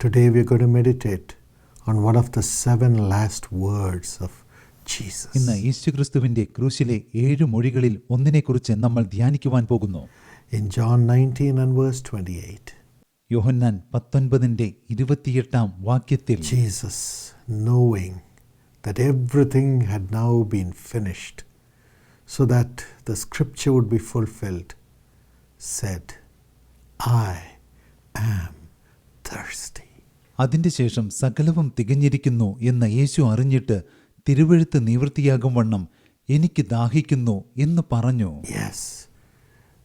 Today we're going to meditate on one of the seven last words of Jesus. ഇന്ന് യേശുക്രിസ്തുവിന്റെ ക്രൂശിലെ ഏഴ് മൊഴികളിൽ ഒന്നിനെക്കുറിച്ച് നമ്മൾ ധ്യാനിക്കുവാൻ പോകുന്നു In John 19 and verse 28, യോഹന്നാൻ പത്തൊൻപതിന്റെ ഇരുപത്തിയെട്ടാം വാക്യത്തിൽ Jesus, knowing that everything had now been finished, so that the scripture would be fulfilled, said, I am thirsty. അതിന്റെ ശേഷം സകലവും തികഞ്ഞിരിക്കുന്നു എന്ന് യേശു അറിഞ്ഞിട്ട് തിരുവഴുത്ത് നിവൃത്തിയാകും വണ്ണം എനിക്ക് ദാഹിക്കുന്നു എന്ന് പറഞ്ഞു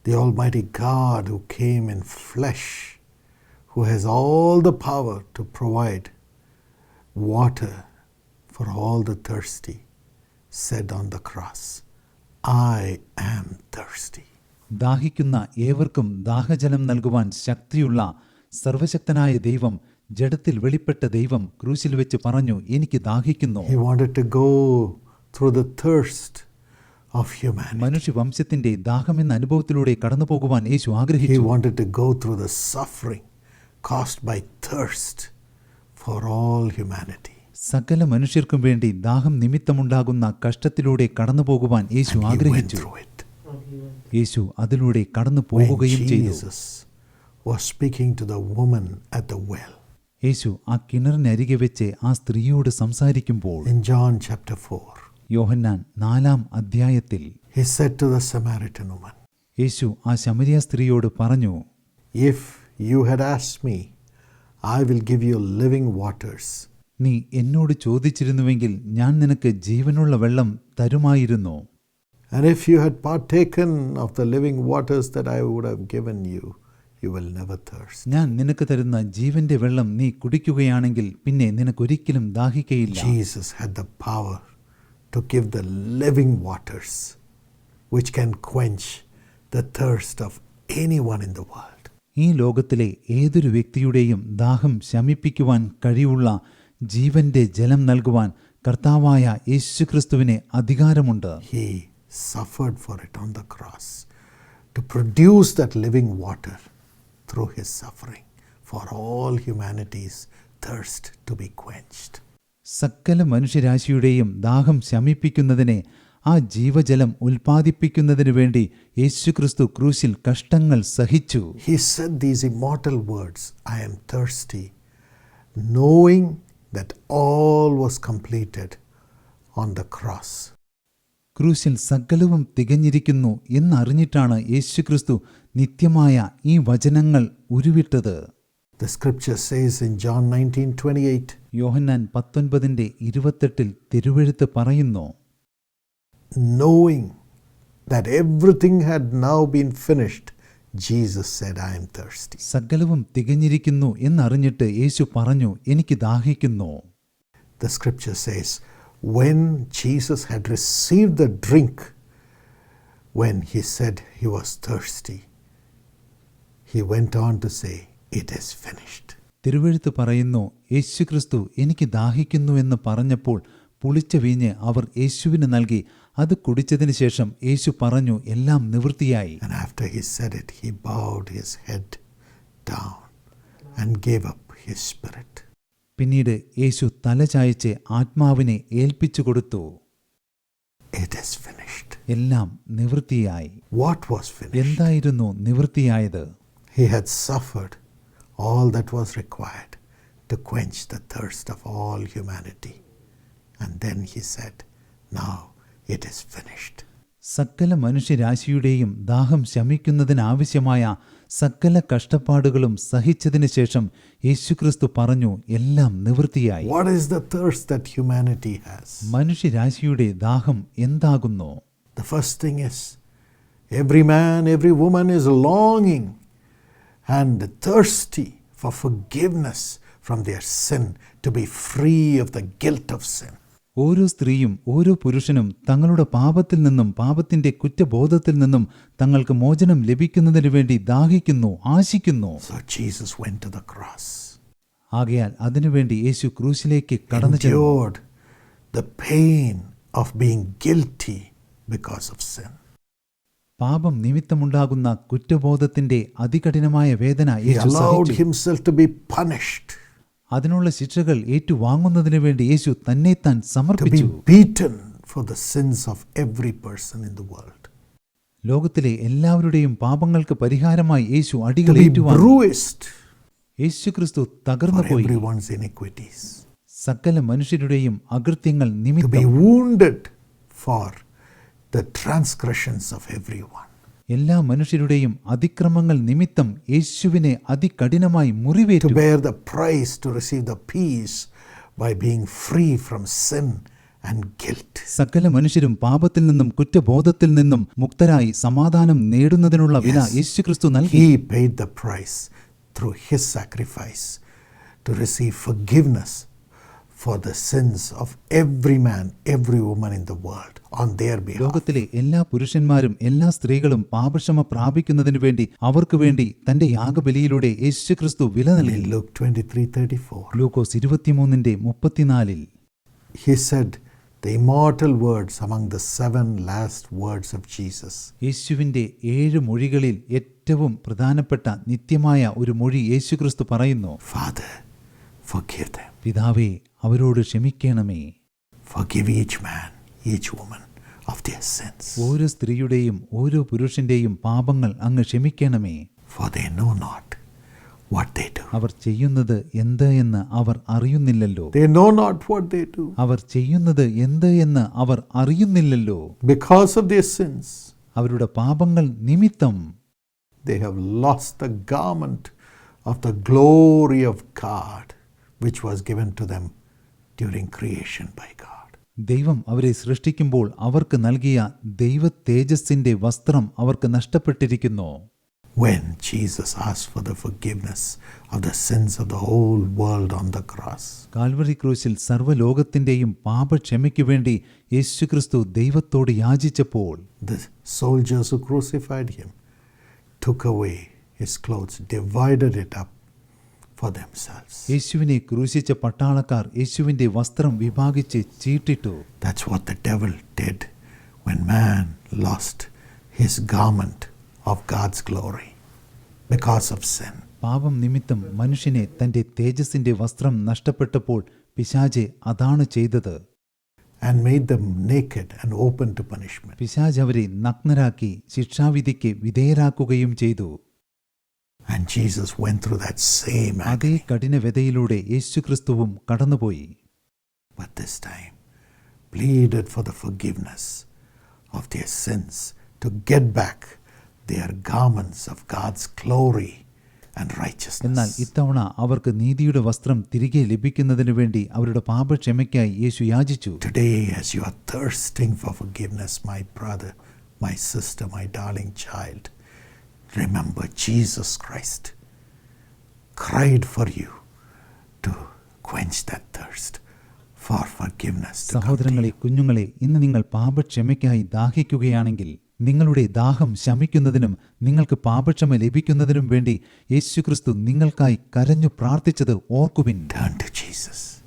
the Almighty God who came in flesh, who has all the power to provide water for all the thirsty, said on the cross, I am thirsty. ദാഹിക്കുന്ന ഏവർക്കും ദാഹജലം നൽകുവാൻ ശക്തിയുള്ള സർവശക്തനായ ദൈവം ജഡത്തിൽ വെളിപ്പെട്ട ദൈവം ക്രൂശിൽ വെച്ച് പറഞ്ഞു എനിക്ക് ദാഹിക്കുന്നു. മനുഷ്യ വംശത്തിന്റെ ദാഹം എന്ന അനുഭവത്തിലൂടെ കടന്നു പോകുവാൻ യേശു ആഗ്രഹിച്ചു. സകല മനുഷ്യർക്കും വേണ്ടി ദാഹം നിമിത്തമുണ്ടാകുന്ന കഷ്ടത്തിലൂടെ കടന്നു പോകുവാൻ യേശു ആഗ്രഹിച്ചു. യേശു അതിലൂടെ കടന്നു പോവുകയും ചെയ്തു. Was speaking to the woman at the well Yesu ആ കിണറിനരികെ വെച്ച് ആ സ്ത്രീയോട് സംസാരിക്കുമ്പോൾ in John chapter 4, യോഹന്നാൻ നാലാം അധ്യായത്തിൽ he said to the Samaritan woman, യേശു ആ ശമരിയ സ്ത്രീയോട് പറഞ്ഞു If you had asked me, I will give you living waters. നീ എന്നോട് ചോദിച്ചിരുന്നുവെങ്കിൽ ഞാൻ നിനക്ക് ജീവനുള്ള വെള്ളം തരുമായിരുന്നു And if you had partaken of the living waters that I would have given you, you will never thirst. ഞാൻ നിനക്ക് തരുന്ന ജീവന്റെ വെള്ളം നീ കുടിക്കുകയാണെങ്കിൽ പിന്നെ നിനക്കൊരിക്കലും ദാഹിക്കയില്ല Jesus had the power to give the living waters which can quench the thirst of anyone in the world. ഈ ലോകത്തിലെ ഏതൊരു വ്യക്തിയുടെയും ദാഹം ശമിപ്പിക്കുവാൻ jalam ജീവന്റെ ജലം നൽകുവാൻ കർത്താവായ യേശുക്രിസ്തുവിന് അധികാരമുണ്ട് He suffered for it on the cross to produce that living water through his suffering for all humanity's thirst to be quenched. സകല മനുഷ്യരാശിയുടെയും ദാഹം ശമിപ്പിക്കുന്നതിനെ ആ ജീവജലം ഉൽപ്പാദിപ്പിക്കുന്നതിനു വേണ്ടി യേശുക്രിസ്തു ക്രൂശിൽ കഷ്ടങ്ങൾ സഹിച്ചു He said these immortal words I am thirsty, knowing that all was completed on the cross. ക്രൂശിൽ സകലവും തികഞ്ഞിരിക്കുന്നു എന്നറിഞ്ഞിട്ടാണ് യേശുക്രിസ്തു നിത്യമായ ഈ വചനങ്ങൾ ഉരുവിട്ടത് The scripture says in John 19:28, യോഹന്നാൻ പത്തൊൻപതിന്റെ ഇരുപത്തെട്ടിൽ തിരുവെഴുത്ത് പറയുന്നു knowing that everything had now been finished, Jesus said, I am thirsty. സകലവും തികഞ്ഞിരിക്കുന്നു എന്നറിഞ്ഞിട്ട് യേശു പറഞ്ഞു എനിക്ക് ദാഹിക്കുന്നു The scripture says, when Jesus had received the drink, when he said he was thirsty, he went on to say, It is finished. തിരുവെഴുത്ത് പറയുന്നു യേശുക്രിസ്തു എനിക്ക് ദാഹിക്കുന്നു എന്ന് പറഞ്ഞപ്പോൾ പുളിച്ച വീഞ്ഞ് അവർ യേശുവിന് നൽകി അത് കുടിച്ചതിന് ശേഷം യേശു പറഞ്ഞു എല്ലാം നിവൃത്തിയായി And after he said it, he bowed his head down and gave up his spirit. പിന്നീട് യേശു തല ചായച്ച് ആത്മാവിനെ ഏൽപ്പിച്ചു കൊടുത്തു. എല്ലാം നിവൃത്തിയായി. വാട്ട് വാസ് എന്തായിരുന്നു നിവൃത്തിയായത്? He had suffered all that was required to quench the thirst of all humanity and then he said now it is finished സകല മനുഷ്യരാശിയുടെയും ദാഹം ശമിക്കുന്നതിനാവശ്യമായ ആവശ്യമായ സകല കഷ്ടപ്പാടുകളും സഹിച്ചതിന് ശേഷം യേശുക്രിസ്തു പറഞ്ഞു എല്ലാം നിവൃത്തിയായി What is the thirst that humanity has? മനുഷ്യരാശിയുടെ ദാഹം എന്താകുന്നു The first thing is every man, every woman is longing and thirsty for forgiveness from their sin, to be free of the guilt of sin. ഓരോ സ്ത്രീയും ഓരോ പുരുഷനും തങ്ങളുടെ പാപത്തിൽ നിന്നും പാപത്തിന്റെ കുറ്റബോധത്തിൽ നിന്നും തങ്ങൾക്ക് മോചനം ലഭിക്കുന്നതിനു വേണ്ടി ദാഹിക്കുന്നു ആശിക്കുന്നു. ആകയാൽ അതിനുവേണ്ടി യേശു ക്രൂശിലേക്ക് കടന്നു ചെന്നു. Endured the pain of being guilty because of sin. പാപം നിമിത്തമുണ്ടാകുന്ന കുറ്റബോധത്തിന്റെ അതികഠിനമായ വേദന He യേശു allowed സഹിച്ചു. himself to be punished. അതിനുള്ള ശിക്ഷകൾ ഏറ്റുവാങ്ങുന്നതിനു വേണ്ടി യേശു തന്നെ താൻ സമർപ്പിച്ചു. ലോകത്തിലെ എല്ലാവരുടെയും പാപങ്ങൾക്ക് പരിഹാരമായി യേശു അടികൾ യേശുക്രിസ്തു തകർന്നു പോയി. സകല മനുഷ്യരുടെയും അകൃത്യങ്ങൾ നിമിത്തം. For the transgressions of everyone എല്ലാ മനുഷ്യരുടെയും അതിക്രമങ്ങൾ നിമിത്തം യേശുവിനെ അതികഠിനമായി to മുറിവേറ്റു bear the price to receive the peace by being free from sin and guilt. സകല മനുഷ്യരും പാപത്തിൽ നിന്നും കുറ്റബോധത്തിൽ നിന്നും മുക്തരായി സമാധാനം നേടുന്നതിനുള്ള വില യേശു ക്രിസ്തു നൽകി. He paid the price through his for the sins of every man every woman in the world on their be ലോകത്തിലെ എല്ലാ പുരുഷന്മാരും എല്ലാ സ്ത്രീകളും പാപക്ഷമ പ്രാപിക്കുന്നതിന് വേണ്ടി അവർക്ക് വേണ്ടി തന്റെ യാഗബലിയിലൂടെ യേശു ക്രിസ്തു വില നൽകി. Luke twenty three thirty four Lukose said The immortal words among the seven last words of Jesus. യേശുവിന്റെ ഏഴ് മൊഴികളിൽ ഏറ്റവും പ്രധാനപ്പെട്ട നിത്യമായ ഒരു മൊഴി യേശുക്രിസ്തു പറയുന്നു. Father, forgive പിതാവേ അവരോട് ക്ഷമിക്കണമേ Forgive each man, each woman of their sins, ഓരോ സ്ത്രീയുടെയും ഓരോ പുരുഷന്റെയും പാപങ്ങൾ അങ്ങ് ക്ഷമിക്കണമേ for they know not what they do. അവർ ചെയ്യുന്നത് എന്ത് എന്ന് അവർ അറിയുന്നില്ലല്ലോ They know not what they do. അവർ ചെയ്യുന്നത് എന്ത് എന്ന് അവർ അറിയുന്നില്ലല്ലോ Because of their sins, അവരുടെ പാപങ്ങൾ നിമിത്തം they have lost the garment of the glory of God, which was given to them during creation by God. ദൈവം അവരെ സൃഷ്ടിക്കുമ്പോൾ അവർക്ക് നൽകിയ ദൈവ തേജസ്സിന്റെ വസ്ത്രം അവർക്ക് നഷ്ടപ്പെട്ടിരിക്കുന്നു When Jesus asked for the forgiveness of the sins of the whole world on the cross, Calvary ക്രൂശിൽ സർവ്വലോകത്തിന്റെയും പാപക്ഷമയ്ക്കു വേണ്ടി യേശുക്രിസ്തു ദൈവത്തോട് യാചിച്ചപ്പോൾ the soldiers who crucified him took away his clothes, divided it up themselves. യേശുവിനെ ക്രൂശിച്ച പട്ടാളക്കാർ യേശുവിന്റെ വസ്ത്രം വിഭാഗിച്ച് ചീട്ടിട്ടു That's what the devil did when man lost his garment of God's glory because of sin. പാപം നിമിത്തം മനുഷ്യനെ തന്റെ തേജസ്സിന്റെ വസ്ത്രം നഷ്ടപ്പെട്ടപ്പോൾ പിശാചെ അതാണ് ചെയ്തത് and made them naked and open to punishment. പിശാച് അവരെ നഗ്നരാക്കി ശിക്ഷാവിധിക്ക് വിധേയരാക്കുകയും ചെയ്തു And Jesus went through that same act. അതേ കഠിനവ്യതയിലൂടെ യേശുക്രിസ്തുവും കടന്നുപോയി but this time pleaded for the forgiveness of their sins to get back their garments of God's glory and എന്നാൽ righteousness. ഇത്തവണ അവർക്ക് നീതിയുടെ വസ്ത്രം തിരികെ ലഭിക്കുന്നതിനു വേണ്ടി അവരുടെ പാപക്ഷമയ്ക്കായി യേശു യാചിച്ചു Today, as you are thirsting for forgiveness, my brother, my sister, my darling child, remember Jesus Christ cried for you to quench that thirst for forgiveness. സഹോദരങ്ങളെ. കുഞ്ഞുങ്ങളെ ഇന്ന് നിങ്ങൾ പാപക്ഷമയ്ക്കായി ദാഹിക്കുകയാണെങ്കിൽ നിങ്ങളുടെ ദാഹം ശമിക്കുന്നതിനും നിങ്ങൾക്ക് പാപക്ഷമ ലഭിക്കുന്നതിനും വേണ്ടി യേശുക്രിസ്തു നിങ്ങൾക്കായി കരഞ്ഞു പ്രാർത്ഥിച്ചത് ഓർക്കുവിൻ.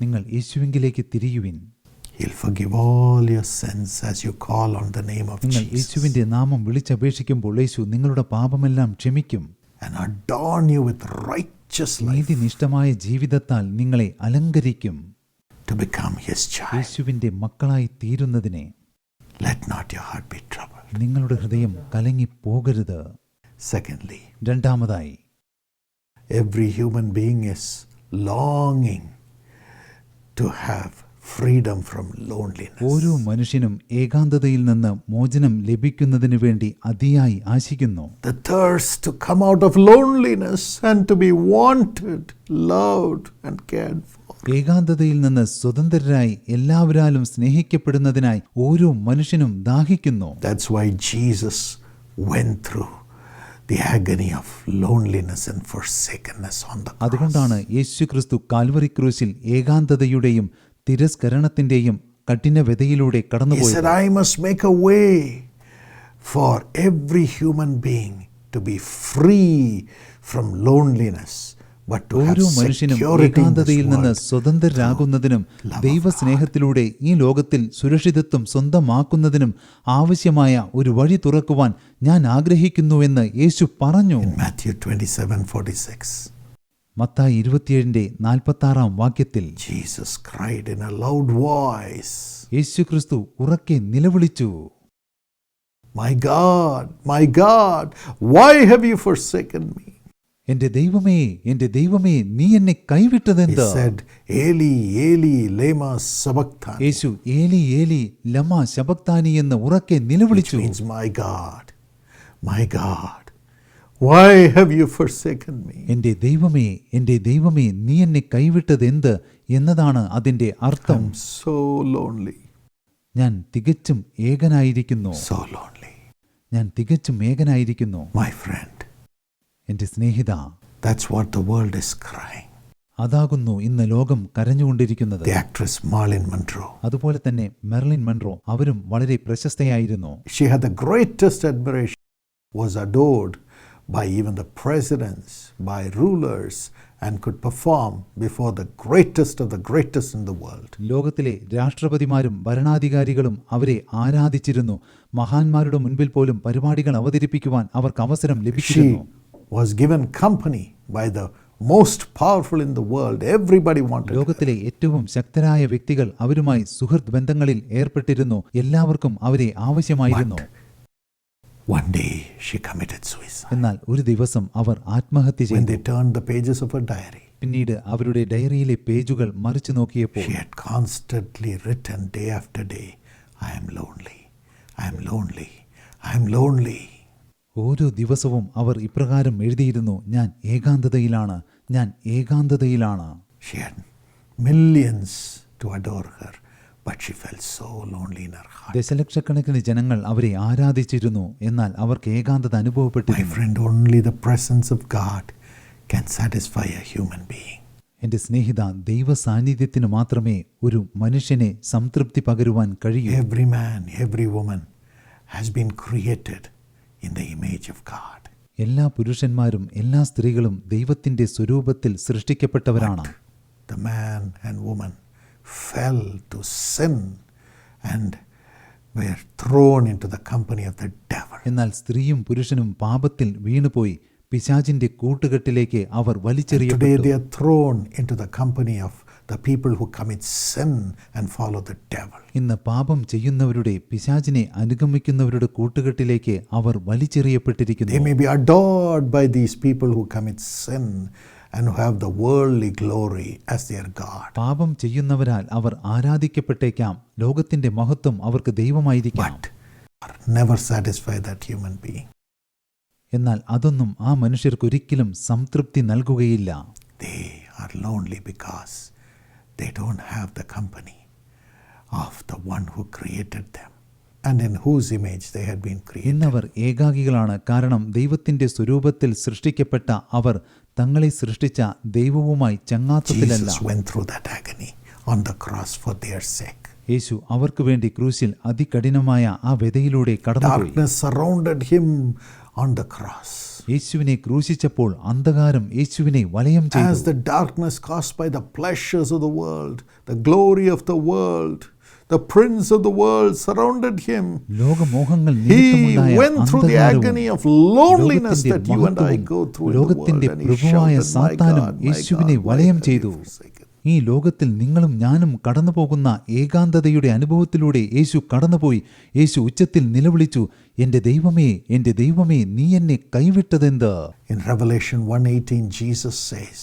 നിങ്ങൾ യേശുവിങ്കിലേക്ക് തിരിയുവിൻ He'll forgive all your sins as you call on the name of നിങ്ങൾ Jesus യേശുവിന്റെ നാമം വിളിച്ചപേക്ഷിക്കുമ്പോൾ യേശു നിങ്ങളുടെ പാപമെല്ലാം ക്ഷമിക്കും and adorn you with righteous life നീതിനിഷ്ഠമായ ജീവിതത്താൽ നിങ്ങളെ അലങ്കരിക്കും to become His child. യേശുവിന്റെ മക്കളായി തീരുന്നതിനെ Let not your heart be troubled. നിങ്ങളുടെ ഹൃദയം കലങ്ങിപ്പോകരുത് Secondly, രണ്ടാമതായി every human being is longing to have freedom from loneliness. ഓരോ മനുഷ്യനും ഏകാന്തതയിൽ നിന്ന് മോചനം ലഭിക്കുന്നതിനു വേണ്ടി അതിയായി ആശിക്കുന്നു The thirst to come out of loneliness and to be wanted, loved, and cared for. ഏകാന്തതയിൽ നിന്ന് സ്വതന്ത്രരായി എല്ലാവരാലും സ്നേഹിക്കപ്പെടുന്നതിനായി ഓരോ മനുഷ്യനും ദാഹിക്കുന്നു That's why Jesus went through the agony of loneliness and forsakenness on the അതുകൊണ്ടാണ് യേശുക്രിസ്തു കാൽവറി ക്രൂശിൽ ഏകാന്തതയുടെയും തിരസ്കരണത്തിന്റെയും കഠിനവ്യതയിലൂടെ കടന്നുപോയി said, I must make a way for every human being to be free from loneliness, but to ഓരോ മനുഷ്യനും ഏകാന്തതയിൽ നിന്ന് സ്വതന്ത്രരാകുന്നതിനും ദൈവസ്നേഹത്തിലൂടെ ഈ ലോകത്തിൽ സുരക്ഷിതത്വം സ്വന്തമാക്കുന്നതിനും ആവശ്യമായ ഒരു വഴി തുറക്കുവാൻ ഞാൻ ആഗ്രഹിക്കുന്നുവെന്ന് യേശു പറഞ്ഞു. In Matthew 27 46. മത്തായി ഇരുപത്തിയേഴിന്റെ നാൽപ്പത്തി ആറാം വാക്യത്തിൽ Jesus cried in a loud voice Yesu ഉറക്കെ നിലവിളിച്ചു. My God my God why have you for me എന്റെ ദൈവമേ എന്റെ ദൈവമേ നീ എന്നെ കൈവിട്ടത് യേശു ഏലി ഏലി ലമ ശബക്താനി എന്ന് ഉറക്കെ നിലവിളിച്ചു. My God my God Why have you forsaken me? എന്റെ ദൈവമേ എന്റെ ദൈവമേ നീ എന്നെ കൈവിട്ടതെന്ത് എന്നതാണ് അതിന്റെ അർത്ഥം so lonely, ഞാൻ തികച്ചും ഏകനായിരിക്കുന്നു so lonely. ഞാൻ തികച്ചും ഏകനായിരിക്കുന്നു My friend, എന്റെ സ്നേഹിത that's what the world is crying. അതാകുന്നു ഇന്ന് ലോകം കരഞ്ഞുകൊണ്ടിരിക്കുന്നത് actress Marlene Monroe. അതുപോലെ തന്നെ മെർലിൻ മൺറോ അവരും വളരെ പ്രശസ്തയായിരുന്നു She had the greatest admiration, was adored by even the presidents, by rulers, and could perform before the greatest of the greatest in the world. ലോകത്തിലെ രാഷ്ട്രപതിമാരും ഭരണാധികാരികളും അവരെ ആരാധിച്ചിരുന്നു മഹാന്മാരുടെ മുൻപിൽ പോലും പരിപാടികൾ അവതരിപ്പിക്കുവാൻ അവർക്ക് അവസരം ലഭിച്ചിരുന്നു She was given company by the most powerful in the world. Everybody wanted her. ലോകത്തിലെ ഏറ്റവും ശക്തരായ വ്യക്തികൾ അവരുമായി സുഹൃത്ത് ബന്ധങ്ങളിൽ ഏർപ്പെട്ടിരുന്നു എല്ലാവർക്കും അവരെ ആവശ്യമായിരുന്നു One day she committed suicide. എന്നാൽ ഒരു ദിവസം അവർ ആത്മഹത്യ When ചെയ്തു they turned the pages of her diary, പിന്നീട് അവരുടെ ഡയറിയിലെ പേജുകൾ മറിച്ചു നോക്കിയപ്പോൾ she had constantly written day after day, I am lonely, I am lonely, I am lonely. ഓരോ ദിവസവും അവർ ഇപ്രകാരം എഴുതിയിരുന്നു ഞാൻ ഏകാന്തതയിലാണ് ഞാൻ ഏകാന്തതയിലാണ് She had millions to adore her, but she felt so lonely in her heart. ദശലക്ഷക്കണക്കിന് ജനങ്ങൾ അവരെ ആരാധിച്ചിരുന്നു എന്നാൽ അവർക്ക് ഏകാന്തത My അനുഭവപ്പെട്ടിരുന്നു friend, only the presence of God can satisfy a human being. എന്റെ സ്നേഹിത ദൈവ സാന്നിധ്യത്തിന് മാത്രമേ ഒരു മനുഷ്യനെ സംതൃപ്തി പകരുവാൻ കഴിയൂ Every man, every woman has been created in the image of God. എല്ലാ പുരുഷന്മാരും എല്ലാ സ്ത്രീകളും ദൈവത്തിന്റെ സ്വരൂപത്തിൽ സൃഷ്ടിക്കപ്പെട്ടവരാണ് The man and woman fell to sin and were thrown into the company of the devil. എന്നാൽ സ്ത്രീയും പുരുഷനും പാപത്തിൽ വീണുപോയി പിശാചിന്റെ കൂട്ടുകെട്ടിലേക്ക് അവർ Today വലിച്ചെറിയപ്പെട്ടു they are thrown into the company of the people who commit sin and follow the devil. ഇന്ന് പാപം ചെയ്യുന്നവരുടെ പിശാചിനെ അനുഗമിക്കുന്നവരുടെ കൂട്ടുകെട്ടിലേക്ക് അവർ They വലിച്ചെറിയപ്പെട്ടിരിക്കുന്നു may be adored by these people who commit sin and who have the worldly glory as their God. പാപം ചെയ്യുന്നവരാൽ അവർ ആരാധിക്കപ്പെട്ടേക്കാം ലോകത്തിന്റെ മഹത്വം അവർക്ക് ദൈവമായിരിക്കാം But are never satisfy that human being. എന്നാൽ അതൊന്നും ആ മനുഷ്യർക്കൊരിക്കലും സംതൃപ്തി നൽകുകയില്ല They are lonely because they don't have the company of the one who created them and in whose image they had been created. ഇന്നവർ ഏകാകികളാണ് കാരണം ദൈവത്തിന്റെ സ്വരൂപത്തിൽ സൃഷ്ടിക്കപ്പെട്ട അവർ തങ്ങളെ സൃഷ്ടിച്ച ദൈവവുമായി ചങ്ങാത്തത്തിലല്ല Jesus went through that agony on the cross for their sake. യേശു അവർക്ക് വേണ്ടി ക്രൂശിൽ അതികഠിനമായ ആ വ്യതയിലൂടെ കടന്നുപോയി Darkness surrounded him on the cross. യേശുവിനെ ക്രൂശിച്ചപ്പോൾ അന്ധകാരം യേശുവിനെ വലയം As ചെയ്തു the darkness caused by the pleasures of the world, the glory of the world, the prince of the world surrounded him. He went through the agony of loneliness that you and I go through in the world. ലോകത്തിന്റെ പ്രഭുവായ സാത്താനും യേശുവിനെ വലയം ചെയ്തു forsaken me?" ഈ ലോകത്തിൽ നിങ്ങളും ഞാനും കടന്നു പോകുന്ന ഏകാന്തതയുടെ അനുഭവത്തിലൂടെ യേശു കടന്നുപോയി യേശു ഉച്ചത്തിൽ നിലവിളിച്ചു എന്റെ ദൈവമേ എന്റെ ദൈവമേ നീ എന്നെ കൈവിട്ടതെന്ത് In Revelation 1:18, Jesus says,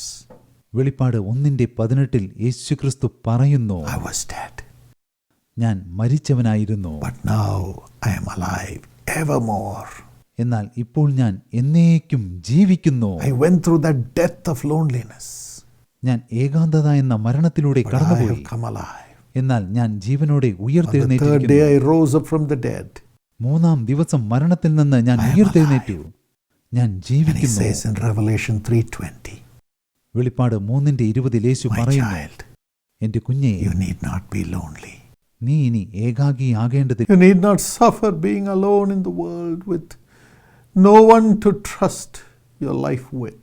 വെളിപ്പാട് ഒന്നിന്റെ പതിനെട്ടിൽ യേശുക്രിസ്തു പറയുന്നു ഐ വാസ് dead, ഞാൻ മരിച്ചവനായിരുന്നു. എന്നാൽ ഇപ്പോൾ ഞാൻ എന്നേക്കും ജീവിക്കുന്നു. ഞാൻ ഏകാന്തത എന്ന മരണത്തിലൂടെ കടന്നുപോയി. എന്നാൽ ഞാൻ ജീവനോടെ ഉയർത്തെഴുന്നേറ്റു മൂന്നാം ദിവസം മരണത്തിൽ നിന്ന് ഞാൻ ഉയർത്തെഴുന്നേറ്റു. ഞാൻ ജീവിക്കുന്നു. വെളിപ്പാട് മൂന്നിന്റെ ഇരുപതിൽ യേശു പറയുന്നു എന്റെ കുഞ്ഞെ you need not be lonely നീ ഇനി ഏകാഗിയാകേണ്ടതില്ല You need not suffer being alone in the world with no one to trust your life with.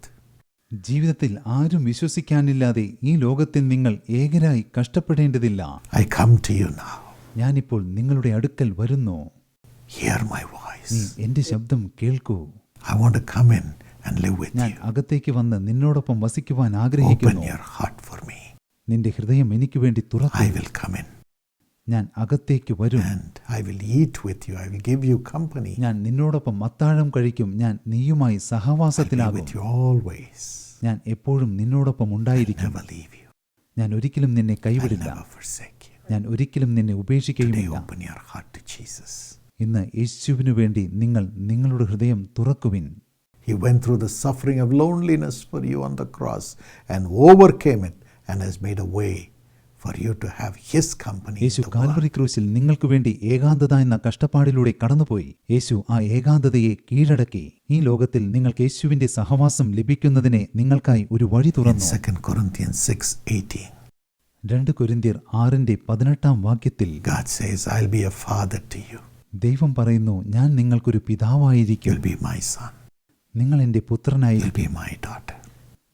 ജീവിതത്തിൽ ആരും വിശ്വസിക്കാനില്ലാതെ ഈ ലോകത്തിൽ നിങ്ങൾ ഏകരായി കഷ്ടപ്പെടേണ്ടതില്ല I come to you now. ഞാനിപ്പോൾ നിങ്ങളുടെ അടുക്കൽ വരുന്നു Hear my നീ voice. എന്റെ ശബ്ദം കേൾക്കൂ I want to come in and live with ഞാൻ you. അകത്തേക്ക് വന്ന് നിന്നോടൊപ്പം വസിക്കുവാൻ ആഗ്രഹിക്കുന്നു your heart for me. നിന്റെ ഹൃദയം എനിക്ക് വേണ്ടി തുറക്കും will come in ഞാൻ അകത്തേക്ക് വരും I will eat with you. I will give you company. ഞാൻ നിന്നോടൊപ്പം അത്താഴം കഴിക്കും ഞാൻ നീയുമായി സഹവാസത്തിലാകും always. ഞാൻ എപ്പോഴും നിന്നോടൊപ്പം ഉണ്ടായിരിക്കും. ഞാൻ ഒരിക്കലും നിന്നെ കൈവിടില്ല ഞാൻ ഒരിക്കലും നിന്നെ ഉപേക്ഷിക്കുകയുമില്ല. ഇന്ന് യേശുവിനു വേണ്ടി നിങ്ങൾ നിങ്ങളുടെ ഹൃദയം തുറക്കുവിൻ He went through the suffering of loneliness for you on the cross and overcame it and has made a way for you to have His company. in Yesu Calvary ക്രൂസിൽ നിങ്ങൾക്ക് വേണ്ടി ഏകാന്തത എന്ന കഷ്ടപ്പാടിലൂടെ കടന്നുപോയി യേശു ആ ഏകാന്തതയെ കീഴടക്കി ഈ ലോകത്തിൽ നിങ്ങൾക്ക് യേശുവിന്റെ സഹവാസം ലഭിക്കുന്നതിനെ നിങ്ങൾക്കായി ഒരു വഴി തുറന്നു 2 Corinthians 6:18, രണ്ട് കൊരിന്തിയർ ആറിന്റെ പതിനെട്ടാം വാക്യത്തിൽ. ദൈവം പറയുന്നു ഞാൻ നിങ്ങൾക്കൊരു പിതാവായിരിക്കും. നിങ്ങൾ എന്റെ പുത്രനായി പുത്രനായിരിക്കും.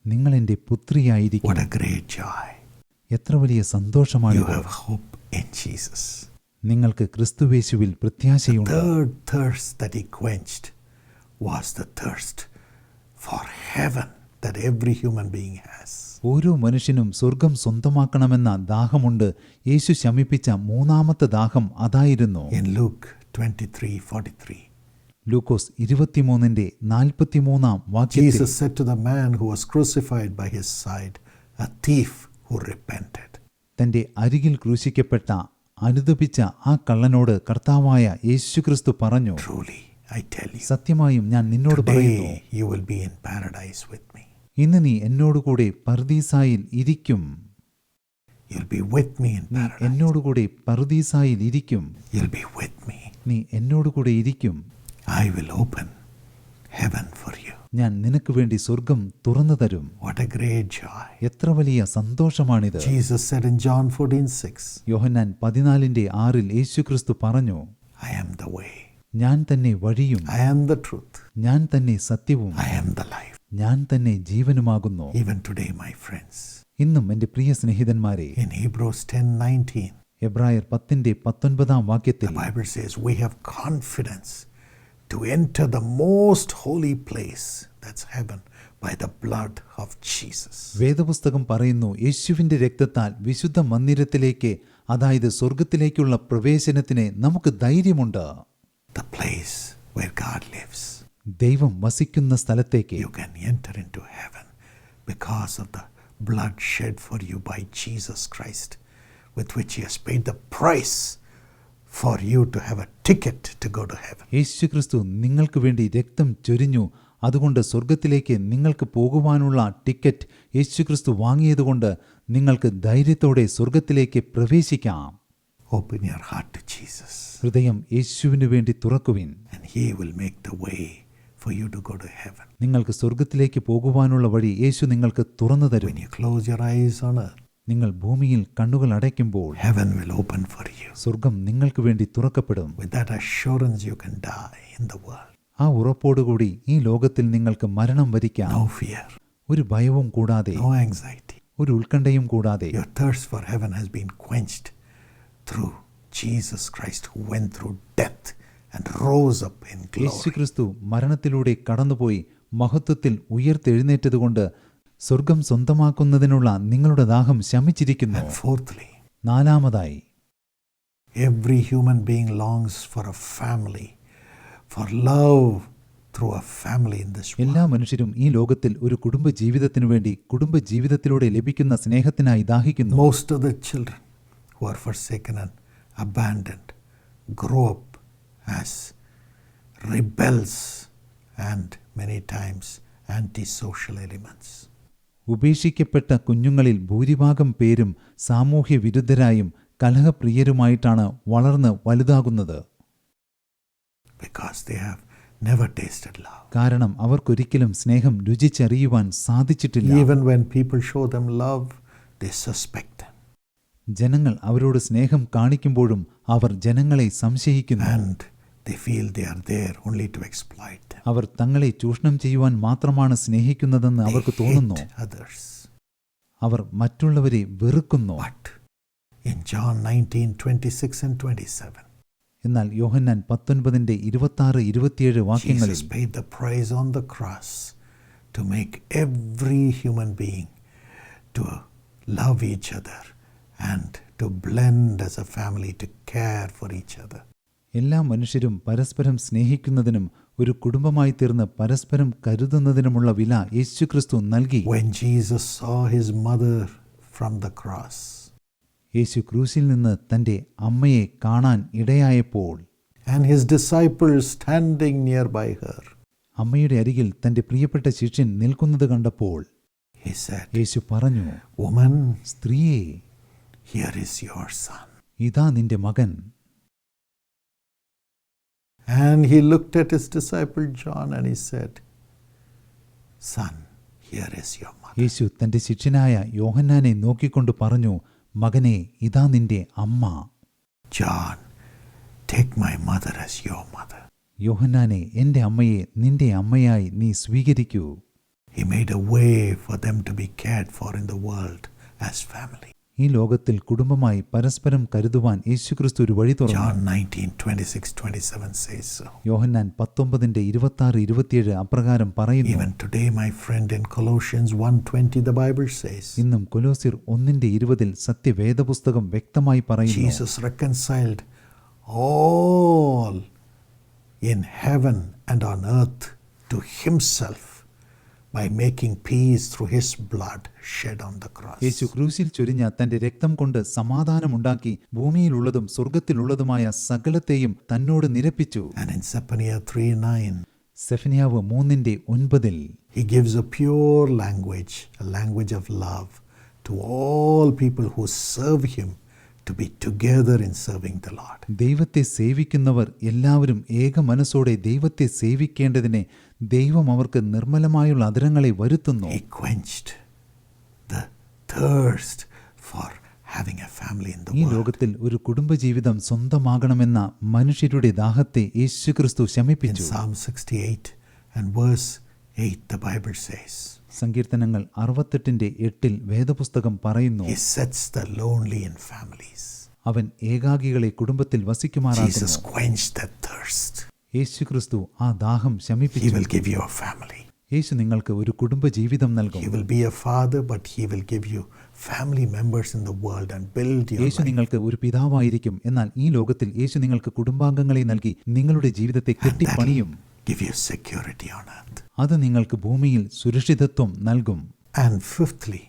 നിങ്ങൾ എന്റെ പുത്രിയായിരിക്കും. എത്ര വലിയ സന്തോഷമാണ്. നിങ്ങൾക്ക് ക്രിസ്തുവേശുവിൽ പ്രത്യാശയുണ്ട്. ഓരോ മനുഷ്യനും സ്വർഗം സ്വന്തമാക്കണമെന്ന ദാഹമുണ്ട്. യേശു ശമിപ്പിച്ച മൂന്നാമത്തെ ദാഹം അതായിരുന്നു. In Luke 23 43, ലൂക്കോസ് ഇരുപത്തിമൂന്നിന്റെ നാൽപ്പത്തിമൂന്നാം വാക്യത്തിൽ തന്റെ അരികിൽ ക്രൂശിക്കപ്പെട്ട അനുദപിച്ച ആ കള്ളനോട് കർത്താവായ യേശുക്രിസ്തു പറഞ്ഞു Truly, I tell you, സത്യമായും ഞാൻ നിന്നോട് പറയുന്നു today you will be in paradise with me. ഇന്ന് നീ എന്നോടുകൂടെ പർദീസായിൽ ഇരിക്കും You'll be with me in നീ paradise. പർദീസായിൽ ഇരിക്കും You'll be with me. നീ എന്നോടുകൂടെ ഇരിക്കും I will open heaven for you. ഞാൻ നിനക്ക് വേണ്ടി സ്വർഗം തുറന്നു തരും. വാട്ട് എ ഗ്രേറ്റ് ജോയ് എത്ര വലിയ സന്തോഷമാണിത്. Jesus said in John 14 6, യോഹന്നാൻ പതിനാലിന്റെ ആറിൽ യേശുക്രിസ്തു പറഞ്ഞു ഐ ആം ദ വേ ഞാൻ തന്നെ വഴിയും ഐ ആം ദ ട്രൂത്ത് ഞാൻ തന്നെ സത്യവും ഐ ആം ദ ലൈഫ് ഞാൻ തന്നെ ജീവനുമാകുന്നു. ഈവൻ ടുഡേ മൈ ഫ്രണ്ട്സ് ഇന്നും എന്റെ പ്രിയ സ്നേഹിതന്മാരെ in Hebrews 10 19, എബ്രായർ പത്തിന്റെ പത്തൊൻപതാം വാക്യത്തിൽ Bible says we have confidence to enter the most holy place, that's heaven, by the blood of Jesus. വേദപുസ്തകം പറയുന്നു യേശുവിന്റെ രക്തത്താൽ വിശുദ്ധ മന്ദിരത്തിലേക്ക് അതായത് സ്വർഗത്തിലേക്കുള്ള പ്രവേശനത്തിന് നമുക്ക് ധൈര്യമുണ്ട് The place where God lives. ദൈവം വസിക്കുന്ന സ്ഥലത്തേക്ക് You can enter into heaven because of the blood shed for you by Jesus Christ, with which He has paid the price for to have a ticket to go to to Yesu Kristu നിങ്ങൾക്ക് വേണ്ടി രക്തം ചൊരിഞ്ഞു. അതുകൊണ്ട് സ്വർഗത്തിലേക്ക് നിങ്ങൾക്ക് പോകുവാനുള്ള ticket യേശു ക്രിസ്തു വാങ്ങിയതുകൊണ്ട് നിങ്ങൾക്ക് ധൈര്യത്തോടെ സ്വർഗത്തിലേക്ക് പ്രവേശിക്കാം. Open your heart to Jesus ഹൃദയം യേശുവിന് വേണ്ടി തുറക്കുവിൻ. And He will make the way for you to go to heaven നിങ്ങൾക്ക് സ്വർഗത്തിലേക്ക് പോകുവാനുള്ള വഴി യേശു നിങ്ങൾക്ക് തുറന്നു തരും. Close your eyes on earth, നിങ്ങൾ ഭൂമിയിൽ കണ്ണുകൾ അടയ്ക്കുമ്പോൾ heaven will open for you. സ്വർഗം നിങ്ങൾക്ക് വേണ്ടി തുറക്കപ്പെടും With that assurance, you can die in the world. ആ ഉറപ്പോടുകൂടി ഈ ലോകത്തിൽ നിങ്ങൾക്ക് മരണം വരിക്കാം No fear, ഒരു ഭയവും കൂടാതെ no anxiety. ഒരു ഉത്കണ്ഠയും കൂടാതെ Your thirst for heaven has been quenched through Jesus Christ, who went through death and rose up in glory. യേശുക്രിസ്തു മരണത്തിലൂടെ കടന്നുപോയി മഹത്വത്തിൽ ഉയർത്തെഴുന്നേറ്റതുകൊണ്ട് സ്വർഗം സ്വന്തമാക്കുന്നതിനുള്ള നിങ്ങളുടെ ദാഹം ശമിച്ചിരിക്കുന്നു And fourthly, നാലാമതായി every human being longs for a family, for love through a family in this world. എല്ലാ മനുഷ്യരും ഈ ലോകത്തിൽ ഒരു കുടുംബ ജീവിതത്തിനു വേണ്ടി കുടുംബ ജീവിതത്തിലൂടെ ലഭിക്കുന്ന സ്നേഹത്തിനായി ദാഹിക്കുന്നു Most of the children who are forsaken and abandoned grow up as rebels and many times antisocial elements. ഉപേക്ഷിക്കപ്പെട്ട കുഞ്ഞുങ്ങളിൽ ഭൂരിഭാഗം പേരും സാമൂഹ്യ വിരുദ്ധരായും കലഹപ്രിയരുമായിട്ടാണ് വളർന്ന് വലുതാകുന്നത്. കാരണം അവർക്കൊരിക്കലും സ്നേഹം രുചിച്ചറിയുവാൻ സാധിച്ചിട്ടില്ല. ജനങ്ങൾ അവരോട് സ്നേഹം കാണിക്കുമ്പോഴും അവർ ജനങ്ങളെ സംശയിക്കുന്നു And they they are there only to exploit them. അവർ തങ്ങളെ ചൂഷണം ചെയ്യുവാൻ മാത്രമാണ് സ്നേഹിക്കുന്നതെന്ന് അവർക്ക് തോന്നുന്നു അവർ മറ്റുള്ളവരെ വെറുക്കുന്നു But in John 19 26 and 27, എന്നാൽ യോഹന്നാൻ പത്തൊൻപതിന്റെ ഇരുപത്തി ആറ് ഇരുപത്തിയേഴ് വാക്യങ്ങളിൽ cross to make every human being to love each other and to blend as a family to care for each other. എല്ലാ മനുഷ്യരും പരസ്പരം സ്നേഹിക്കുന്നതിനും ഒരു കുടുംബമായി തീർന്ന് പരസ്പരം കരുതുന്നതിനുമുള്ള വില യേശുക്രിസ്തു നൽകി. യേശു ക്രൂശിൽ നിന്ന് തന്റെ അമ്മയെ കാണാൻ ഇടയായപ്പോൾ അമ്മയുടെ അരികിൽ തന്റെ പ്രിയപ്പെട്ട ശിഷ്യൻ നിൽക്കുന്നത് കണ്ടപ്പോൾ യേശു പറഞ്ഞു സ്ത്രീയെ. ഇതാ നിന്റെ മകൻ. And he looked at his disciple John and he said, Son, here is your mother. യേശു തൻ്റെ ശിഷ്യനായ യോഹന്നാനെ നോക്കിക്കൊണ്ട് പറഞ്ഞു മകനെ ഇതാ നിന്റെ അമ്മ John, take my mother as your mother. യോഹന്നാനെ എൻ്റെ അമ്മയെ നിന്റെ അമ്മയായി നീ സ്വീകരിക്കൂ He made a way for them to be cared for in the world as family. ഈ ലോകത്തിൽ കുടുംബമായി പരസ്പരം കരുതുവാൻ യേശുക്രിസ്തു ഒരു വഴി തുറന്നു. John 19, 26, 27 says യോഹന്നാൻ പത്തൊമ്പതിന്റെ ഇരുപത്തി ആറ് ഇരുപത്തിയേഴ് അപ്രകാരം പറയുന്നു. Even today, my friend, in Colossians 1:20, the Bible says, ഇന്നും കൊലോസിർ ഒന്നിന്റെ ഇരുപതിൽ സത്യവേദപുസ്തകം വ്യക്തമായി പറയുന്നു. Jesus reconciled all in heaven and on earth to himself by making peace through his blood shed on the cross. Yesu ക്രൂശിൽ ചൊരിഞ്ഞ തന്റെ രക്തം കൊണ്ട് സമാധാനമുണ്ടാക്കി ഭൂമിയിലുള്ളതും സ്വർഗത്തിലുള്ളതുമായ സകലത്തെയും തന്നോട് നിരപ്പിച്ചു And in Zephaniah 3:9, സെഫനിയാവ് മൂന്നിന്റെ ഒൻപതിൽ he gives a pure language, a language of love, to all people who serve him to be together in serving the Lord. ദൈവത്തെ സേവിക്കുന്നവർ എല്ലാവരും ഏക മനസ്സോടെ ദൈവത്തെ സേവിക്കേണ്ടതിനെ ദൈവം അവർക്ക് നിർമ്മലമായുള്ള അതിരങ്ങളെ വരുത്തുന്നു. He quenched the thirst for having a family in the ഈ ലോകത്തിൽ ഒരു കുടുംബജീവിതം സ്വന്തമാകണമെന്ന മനുഷ്യരുടെ ദാഹത്തെ യേശുക്രിസ്തു In ശമിപ്പിച്ചു. Psalm 68 and verse 8, the Bible says, സങ്കീർത്തനങ്ങൾ അറുപത്തെട്ടിന്റെ എട്ടിൽ വേദപുസ്തകം പറയുന്നു He sets the lonely in families. അവൻ ഏകാഗികളെ കുടുംബത്തിൽ Jesus വസിക്കുമാറാക്കുന്നു quenched that thirst. യേശുക്രിസ്തു ആ ദാഹം He ശമിപ്പിച്ചു will give you a family. യേശു നിങ്ങൾക്ക് ഒരു കുടുംബജീവിതം നൽകും He will be a father, but He will give you family members in the world and build your Yeshu life. നിങ്ങൾക്ക് ഒരു പിതാവായിരിക്കും എന്നാൽ ഈ ലോകത്തിൽ യേശു നിങ്ങൾക്ക് കുടുംബാംഗങ്ങളെ നൽകി നിങ്ങളുടെ ജീവിതത്തെ കെട്ടിപ്പണിയും give you security on earth. അത് നിങ്ങൾക്ക് ഭൂമിയിൽ സുരക്ഷിതത്വം നൽകും And fifthly,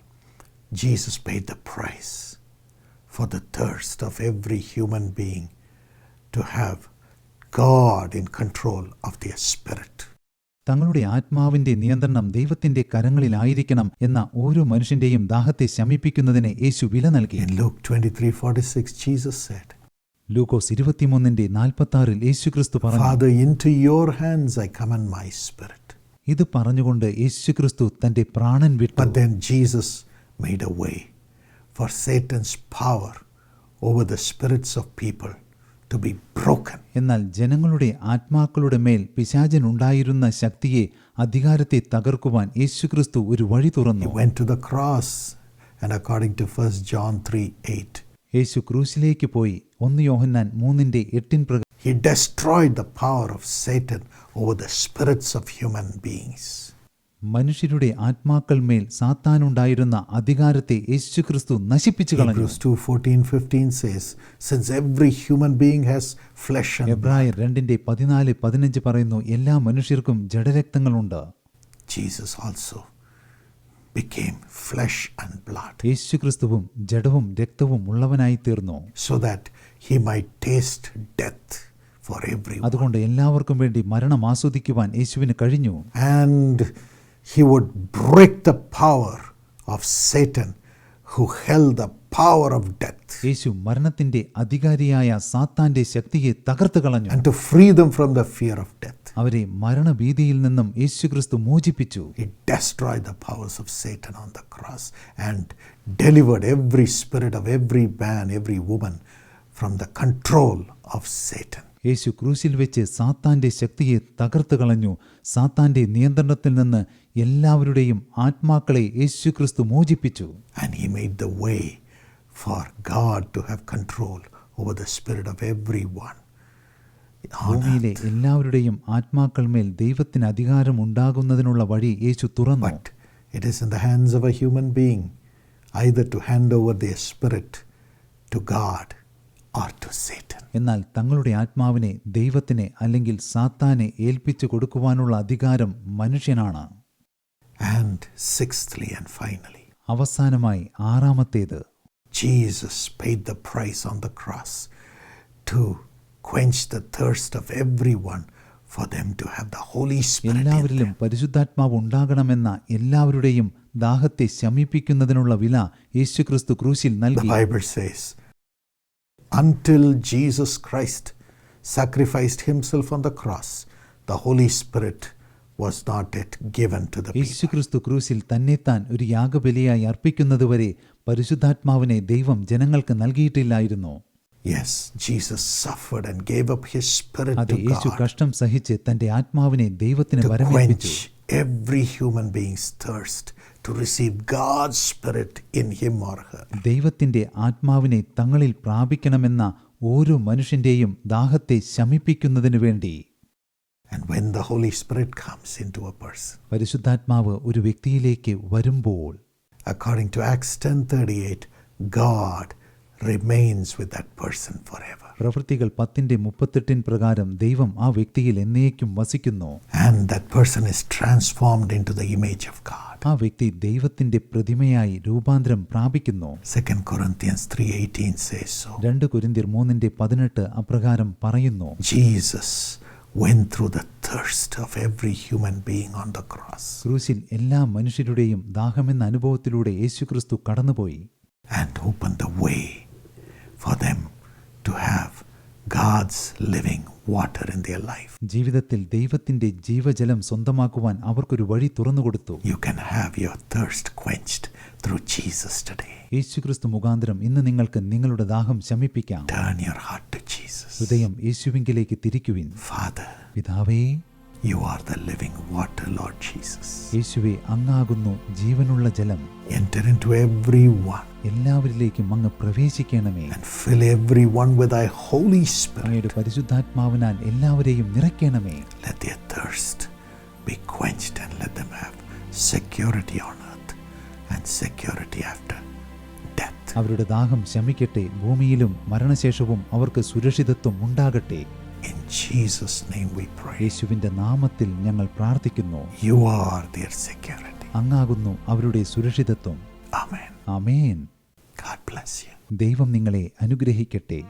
Jesus paid the price for the thirst of every human being to have God in control of their spirit. തങ്ങളുടെ ആത്മാവിന്റെ നിയന്ത്രണം ദൈവത്തിന്റെ കരങ്ങളിലായിരിക്കണം എന്ന ഓരോ മനുഷ്യന്റെയും ദാഹത്തെ ശമിപ്പിക്കുന്നതിന് യേശു വില നൽകി In Luke 23 46, Jesus said, ലൂക്കോസ് ഇരുപത്തിമൂന്നിന്റെ നാൽപ്പത്തി ആറിൽ യേശുക്രിസ്തു പറഞ്ഞു Father, into your hands I commend my spirit. ഇത് പറഞ്ഞുകൊണ്ട് യേശുക്രിസ്തു തന്റെ പ്രാണൻ വിട്ടു made a way for Satan's power over the spirits of people to be broken. എന്നാൽ ജനങ്ങളുടെ ആത്മാക്കളുടെ മേൽ പിശാചനുണ്ടായിരുന്ന ശക്തിയെ അധികാരത്തെ തകർക്കുവാൻ യേശുക്രിസ്തു ഒരു വഴി He തുറന്നു went to the cross, and according to 1 John 3 8, യേശു ക്രൂശിലേക്ക് പോയി ഒന്ന് യോഹന്നാൻ മൂന്നിന്റെ എട്ടിൻ പ്രകാരം he destroyed the power of Satan over the spirits of human beings. മനുഷ്യരുടെ ആത്മാക്കൾ മേൽ സാത്താനുണ്ടായിരുന്ന അധികാരത്തെ യേശുക്രിസ്തു നശിപ്പിച്ചു കളഞ്ഞു. Hebrews 2 14 15 says, Since every human being has flesh and blood, എബ്രായർ രണ്ടിന്റെ പതിനാല് പതിനഞ്ച് പറയുന്നു എല്ലാ മനുഷ്യർക്കും ജഡരക്തങ്ങളുണ്ട്. Jesus also became flesh and blood. യേശുക്രിസ്തുവും ജഡവും രക്തവും ഉള്ളവനായി തീർന്നു. So that he might taste death for everyone. അതുകൊണ്ട് എല്ലാവർക്കും വേണ്ടി മരണം ആസ്വദിക്കുവാൻ യേശുവിന് കഴിഞ്ഞു And he would break the power of Satan who held the power of death യേശു മരണത്തിന്റെ അധികാരിയായ സാത്താന്റെ ശക്തിയെ തകർത്ത് കളഞ്ഞു and to free them from the fear of death. അവരെ മരണഭീതിയിൽ നിന്നും യേശുക്രിസ്തു മോചിപ്പിച്ചു He destroyed the powers of Satan on the cross and delivered every spirit of every man, every woman from the control of Satan. യേശു ക്രൂശിൽ വെച്ച് സാത്താന്റെ ശക്തിയെ തകർത്ത് കളഞ്ഞു സാത്താന്റെ നിയന്ത്രണത്തിൽ നിന്ന് എല്ലാവരുടെയും ആത്മാക്കളെ യേശുക്രിസ്തു മോചിപ്പിച്ചു And he made the way for God to have control over the spirit of everyone. ഭൂമിയിലെ എല്ലാവരുടെയും ആത്മാക്കൾമേൽ ദൈവത്തിന് അധികാരം ഉണ്ടാകുന്നതിനുള്ള വഴി യേശു തുറന്നു But it is in the hands of a human being either to hand over their spirit to എന്നാൽ തങ്ങളുടെ ആത്മാവിനെ ദൈവത്തിനെ അല്ലെങ്കിൽ സാത്താനെ ഏൽപ്പിച്ചു കൊടുക്കുവാനുള്ള അധികാരം മനുഷ്യനാണ്. അവസാനമായി ആറാമത്തേത് Jesus paid the price on the cross to quench the thirst of everyone for them to have the Holy Spirit. എല്ലാവരിലും പരിശുദ്ധാത്മാവ് ഉണ്ടാകണമെന്ന എല്ലാവരുടെയും ദാഹത്തെ ശമിപ്പിക്കുന്നതിനുള്ള വില യേശുക്രിസ്തു ക്രൂശിൽ The നൽകി. Bible says, until Jesus Christ sacrificed himself on the cross, the Holy Spirit was not yet given to the people. യേശുക്രിസ്തു ക്രൂശിൽ തന്നെത്താൻ ഒരു യാഗബലിയായി അർപ്പിക്കുന്നതുവരെ പരിശുദ്ധാത്മാവിനെ ദൈവം ജനങ്ങൾക്ക് നൽകിയിട്ടില്ലായിരുന്നു Yes, Jesus suffered and gave up his spirit അതെ to യേശു God കഷ്ടം സഹിച്ച് തന്റെ ആത്മാവിനെ ദൈവത്തിന് to വരമേൽപ്പിച്ചു quench every human being's thirst to receive God's spirit in him or her. ദൈവത്തിന്റെ ആത്മാവിനെ തങ്ങളിൽ പ്രാപിക്കണമെന്ന ഓരോ മനുഷ്യന്റെയും ദാഹത്തെ ശമിപ്പിക്കുന്നതിനു വേണ്ടി And when the Holy Spirit comes into a person, പരിശുദ്ധാത്മാവ് ഒരു വ്യക്തിയിലേക്ക് വരുമ്പോൾ according to Acts 10:38, God remains with that person forever. പ്രവൃത്തികൾ പത്തിന്റെ മുപ്പത്തെട്ടിൻ പ്രകാരം ദൈവം ആ വ്യക്തിയിൽ എന്നേക്കും വസിക്കുന്നു. And that person is transformed into the image of God. ആ വ്യക്തി ദൈവത്തിന്റെ പ്രതിമയായി രൂപാന്തരം പ്രാപിക്കുന്നു. 2 Corinthians 3:18 says so. രണ്ട് കുരിന്തിർ മൂന്നിന്റെ പതിനെട്ട് അപ്രകാരം പറയുന്നു. Jesus went through the thirst of every human being on the cross. ക്രൂശിൽ എല്ലാ മനുഷ്യരുടെയും ദാഹമെന്ന അനുഭവത്തിലൂടെ യേശുക്രിസ്തു കടന്നുപോയി. And opened the way for them to have God's living water in their life. ജീവിതത്തിൽ ദൈവത്തിന്റെ ജീവജലം സ്വന്തമാക്കുവാൻ അവർക്കൊരു വഴി തുറന്നുകൊടുത്തു You can have your thirst quenched through Jesus today. യേശുക്രിസ്തു മുഖാന്തരം ഇന്ന് നിങ്ങൾക്ക് നിങ്ങളുടെ ദാഹം ശമിപ്പിക്കാം Turn your heart to Jesus. ഹൃദയം യേശുവിങ്കിലേക്ക് തിരിക്കുവിൻ Father, പിതാവേ you are the living water Lord Jesus യേശുവേ അങ്ങാകുന്നു ജീവനുള്ള ജലം. Enter in to every one എല്ലാവരിലേക്കും അങ്ങ് പ്രവേശിക്കണമേ. And fill everyone with I Holy Spirit അങ്ങയുടെ പരിശുദ്ധാത്മാവിനാൽ എല്ലാവരെയും നിറയ്ക്കണമേ. Let their thirst be quenched and let them have security on earth and security after അവരുടെ ദാഹം ശമിക്കട്ടെ ഭൂമിയിലും മരണശേഷവും അവർക്ക് സുരക്ഷിതത്വം ഉണ്ടാകട്ടെ. In Jesus' name we pray. യേശുവിന്റെ നാമത്തിൽ ഞങ്ങൾ പ്രാർത്ഥിക്കുന്നു You are their security. അങ്ങാകുന്നു അവരുടെ സുരക്ഷിതത്വം Amen. Amen. God bless you. ദൈവം നിങ്ങളെ അനുഗ്രഹിക്കട്ടെ